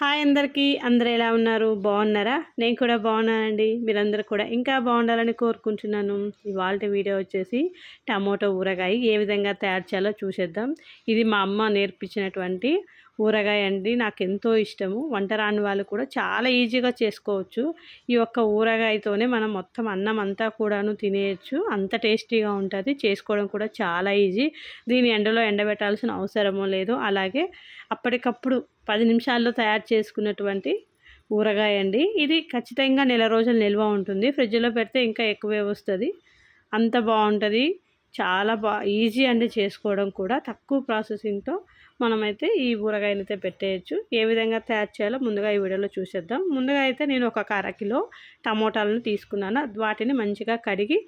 Hi అందరికీ. అందరూ ఎలా ఉన్నారు? బాగున్నారా? నేను కూడా బాగున్నానండి. మీరందరూ కూడా ఇంకా బాగుండాలని కోరుకుంటున్నాను. ఇవాళ వీడియో వచ్చేసి టమోటో ఊరగాయ ఏ విధంగా తయారు చేయాలో చూసేద్దాం. ఇది మా అమ్మ నేర్పించినటువంటి ఊరగాయ అండి నాకు ఎంతో ఇష్టము. వంట రాని వాళ్ళు కూడా చాలా ఈజీగా చేసుకోవచ్చు. ఈ ఒక్క ఊరగాయతోనే మనం మొత్తం అన్నం అంతా కూడాను తినేయచ్చు. అంత టేస్టీగా ఉంటుంది. చేసుకోవడం కూడా చాలా ఈజీ. దీని ఎండలో ఎండబెట్టాల్సిన అవసరమో లేదు అలాగే అప్పటికప్పుడు పది నిమిషాల్లో తయారు చేసుకున్నటువంటి ఊరగాయ అండి. ఇది ఖచ్చితంగా నెల రోజులు నిల్వ ఉంటుంది. ఫ్రిడ్జ్లో పెడితే ఇంకా ఎక్కువే వస్తుంది. అంత బాగుంటుంది. చాలా బా ఈజీ అండి చేసుకోవడం కూడా. తక్కువ ప్రాసెసింగ్తో మనమైతే ఈ ఊరగాయలైతే అయితే పెట్టేయచ్చు. ఏ విధంగా తయారు చేయాలో ముందుగా ఈ వీడియోలో చూసేద్దాం. ముందుగా అయితే నేను ఒక అరకిలో టమోటాలను తీసుకున్నాను. వాటిని మంచిగా కడిగి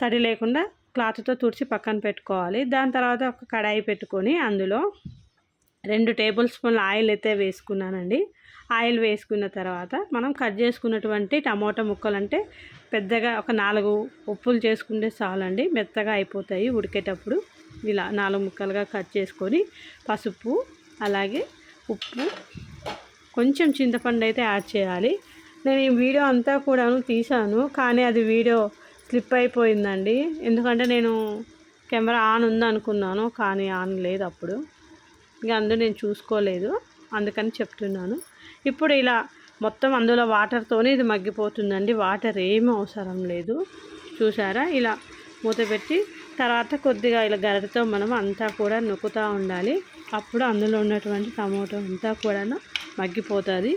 తడి లేకుండా క్లాత్తో తుడిచి పక్కన పెట్టుకోవాలి. దాని తర్వాత ఒక కడాయి పెట్టుకొని అందులో రెండు టేబుల్ స్పూన్ల ఆయిల్ అయితే వేసుకున్నానండి. ఆయిల్ వేసుకున్న తర్వాత మనం కట్ చేసుకున్నటువంటి టమోటా ముక్కలు అంటే పెద్దగా ఒక నాలుగు ఉప్పులు చేసుకుంటే చాలండి. మెత్తగా అయిపోతాయి ఉడికేటప్పుడు. ఇలా నాలుగు ముక్కలుగా కట్ చేసుకొని పసుపు అలాగే ఉప్పు కొంచెం చింతపండు అయితే యాడ్ చేయాలి. నేను ఈ వీడియో అంతా కూడాను తీసాను కానీ అది వీడియో స్లిప్ అయిపోయిందండి. ఎందుకంటే నేను కెమెరా ఆన్ ఉంది అనుకున్నాను కానీ ఆన్ లేదు అప్పుడు. ఇక అందు నేను చూసుకోలేదు అందుకని చెప్తున్నాను. ఇప్పుడు ఇలా మొత్తం అందులో వాటర్తోనే ఇది మగ్గిపోతుందండి. వాటర్ ఏమీ అవసరం లేదు. చూసారా? ఇలా మూత పెట్టి తర్వాత కొద్దిగా ఇలా గరిటతో మనం అంతా కూడా నొక్కుతూ ఉండాలి. అప్పుడు అందులో ఉన్నటువంటి టమాటో అంతా కూడా మగ్గిపోతుంది.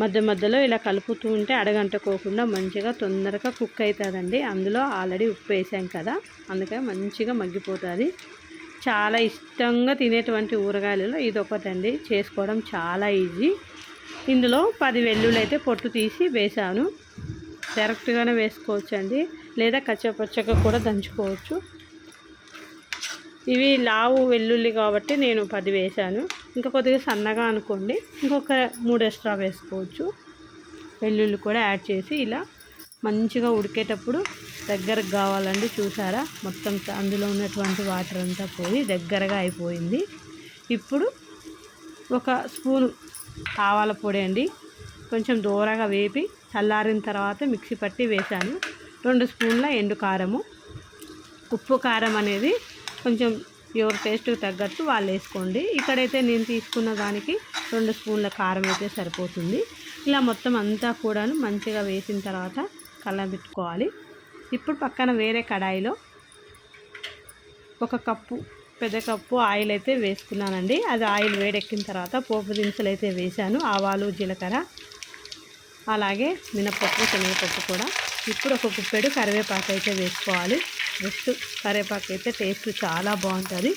మధ్య మధ్యలో ఇలా కలుపుతూ ఉంటే అడగంటకోకుండా మంచిగా తొందరగా కుక్ అవుతుందండి అందులో ఆల్రెడీ ఉప్పు వేసాం కదా అందుకని మంచిగా మగ్గిపోతుంది. చాలా ఇష్టంగా తినేటువంటి ఊరగాయలలో ఇది ఒకటండి చేసుకోవడం చాలా ఈజీ. ఇందులో పది వెల్లుల్లి అయితే పొట్టు తీసి వేసాను డైరెక్ట్గానే వేసుకోవచ్చండి. లేదా కచ్చపచ్చగా కూడా దంచుకోవచ్చు. ఇవి లావు వెల్లుల్లి కాబట్టి నేను పది వేసాను ఇంకా కొద్దిగా సన్నగా అనుకోండి ఇంకొక మూడు ఎక్స్ట్రా వేసుకోవచ్చు. వెల్లుల్లి కూడా యాడ్ చేసి ఇలా మంచిగా ఉడికేటప్పుడు దగ్గరకు కావాలండి చూసారా? మొత్తం అందులో ఉన్నటువంటి వాటర్ అంతా పోయి దగ్గరగా అయిపోయింది. ఇప్పుడు ఒక స్పూన్ ఆవాల పొడి అండి. కొంచెం దూరగా వేపి చల్లారిన తర్వాత మిక్సీ పట్టి వేశాను. రెండు స్పూన్ల ఎండు కారము. ఉప్పు కారం అనేది కొంచెం ఎవరి టేస్ట్కి తగ్గట్టు వాళ్ళు వేసుకోండి. ఇక్కడైతే నేను తీసుకున్న దానికి రెండు స్పూన్ల కారం అయితే సరిపోతుంది. ఇలా మొత్తం అంతా కూడాను మంచిగా వేసిన తర్వాత కలబెట్టుకోవాలి ఇప్పుడు పక్కన వేరే కడాయిలో ఒక కప్పు పెద్ద కప్పు ఆయిల్ అయితే వేసుకున్నానండి అది ఆయిల్ వేడెక్కిన తర్వాత పోపు దినుసులు అయితే వేసాను ఆవాలు జీలకర్ర అలాగే మినపప్పు శనగపప్పు కూడా ఇప్పుడు ఒక కుప్పెడు కరివేపాకు అయితే వేసుకోవాలి. జస్ట్ కరివేపాకు అయితే టేస్ట్ చాలా బాగుంటుంది.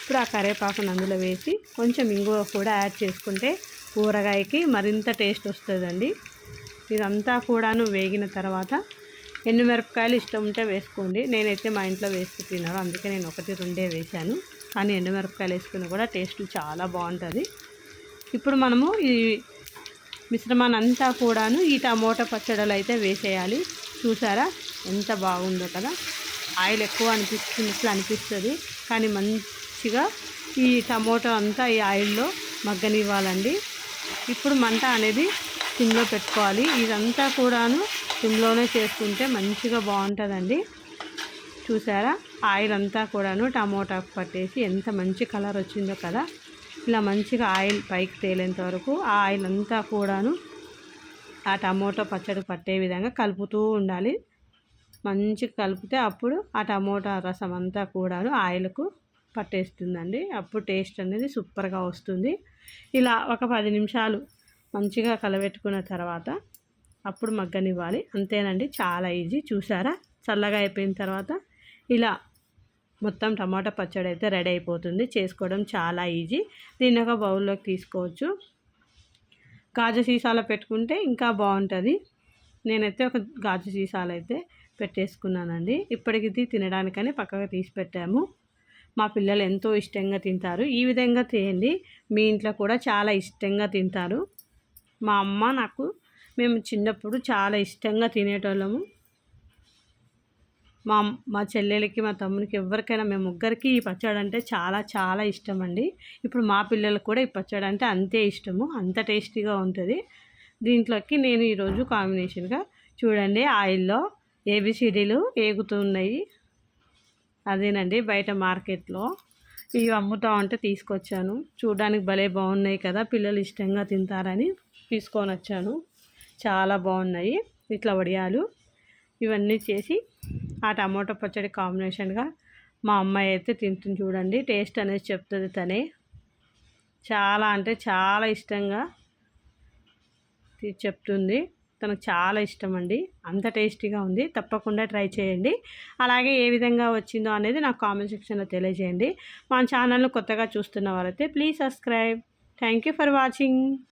ఇప్పుడు ఆ కరివేపాకును అందులో వేసి కొంచెం ఇంగువ కూడా యాడ్ చేసుకుంటే ఊరగాయకి మరింత టేస్ట్ వస్తుందండి. ఇదంతా కూడాను వేగిన తర్వాత ఎండుమిరపకాయలు ఇష్టం ఉంటే వేసుకోండి. నేనైతే మా ఇంట్లో వేసుకు తిన్నాను అందుకే నేను ఒకటి రెండే వేశాను. కానీ ఎండుమిరపకాయలు వేసుకుని కూడా టేస్ట్ చాలా బాగుంటుంది. ఇప్పుడు మనము ఈ మిశ్రమాన్ని అంతా కూడాను ఈ టమోటా పచ్చడలు అయితే వేసేయాలి. చూసారా? ఎంత బాగుందో కదా? ఆయిల్ ఎక్కువ అనిపిస్తున్నట్లు అనిపిస్తుంది. కానీ మంచిగా ఈ టమోటా అంతా ఈ ఆయిల్లో మగ్గనివ్వాలండి. ఇప్పుడు మంట అనేది సిమ్లో పెట్టుకోవాలి. ఇదంతా కూడాను సిమ్లోనే చేసుకుంటే మంచిగా బాగుంటుందండి. చూసారా? ఆయిల్ అంతా కూడాను టమోటాకు పట్టేసి ఎంత మంచి కలర్ వచ్చిందో కదా? ఇలా మంచిగా ఆయిల్ పైకి తేలేంత వరకు ఆ ఆయిల్ అంతా కూడాను ఆ టమోటా పచ్చడి పట్టే విధంగా కలుపుతూ ఉండాలి. మంచిగా కలిపితే అప్పుడు ఆ టమోటా రసం అంతా కూడాను ఆయిల్కు పట్టేస్తుందండి. అప్పుడు టేస్ట్ అనేది సూపర్గా వస్తుంది. ఇలా ఒక పది నిమిషాలు మంచిగా కలబెట్టుకున్న తర్వాత అప్పుడు మగ్గనివ్వాలి. అంతేనండి చాలా ఈజీ. చూసారా? చల్లగా అయిపోయిన తర్వాత ఇలా మొత్తం టమాటా పచ్చడి అయితే రెడీ అయిపోతుంది. చేసుకోవడం చాలా ఈజీ. దీన్ని ఒక బౌల్లోకి తీసుకోవచ్చు. గాజు సీసాలో పెట్టుకుంటే ఇంకా బాగుంటుంది. నేనైతే ఒక గాజు సీసాలు అయితే పెట్టేసుకున్నానండి. ఇప్పటికి ఇది తినడానికని పక్కగా తీసి పెట్టాము. మా పిల్లలు ఎంతో ఇష్టంగా తింటారు. ఈ విధంగా చేయండి మీ ఇంట్లో కూడా చాలా ఇష్టంగా తింటారు. మా అమ్మ నాకు మేము చిన్నప్పుడు చాలా ఇష్టంగా తినేటోళ్ళము. మా మా చెల్లెలకి మా తమ్మునికి ఎవరికైనా మేము ముగ్గురికి ఈ పచ్చడి అంటే చాలా చాలా ఇష్టం అండి. ఇప్పుడు మా పిల్లలకు కూడా ఈ పచ్చడి అంటే అంతే ఇష్టము అంత టేస్టీగా ఉంటుంది. దీంట్లోకి నేను ఈరోజు కాంబినేషన్గా చూడండి ఆయిల్లో ఏబిసిడీలు ఏగుతున్నాయి. అదేనండి బయట మార్కెట్లో ఇవి అమ్ముతా ఉంటే తీసుకొచ్చాను. చూడడానికి భలే బాగున్నాయి కదా పిల్లలు ఇష్టంగా తింటారని తీసుకొని వచ్చాను చాలా బాగున్నాయి. ఇట్లా వడియాలు ఇవన్నీ చేసి ఆ టమాటో పచ్చడి కాంబినేషన్గా మా అమ్మాయి అయితే తింటుంది చూడండి. టేస్ట్ అనేది చెప్తుంది తనే. చాలా అంటే చాలా ఇష్టంగా చెప్తుంది. తనకు చాలా ఇష్టం అండి. అంత టేస్టీగా ఉంది. తప్పకుండా ట్రై చేయండి. అలాగే ఏ విధంగా వచ్చిందో అనేది నాకు కామెంట్ సెక్షన్లో తెలియజేయండి. మా ఛానల్ను కొత్తగా చూస్తున్న వారైతే please subscribe. Thank you for watching.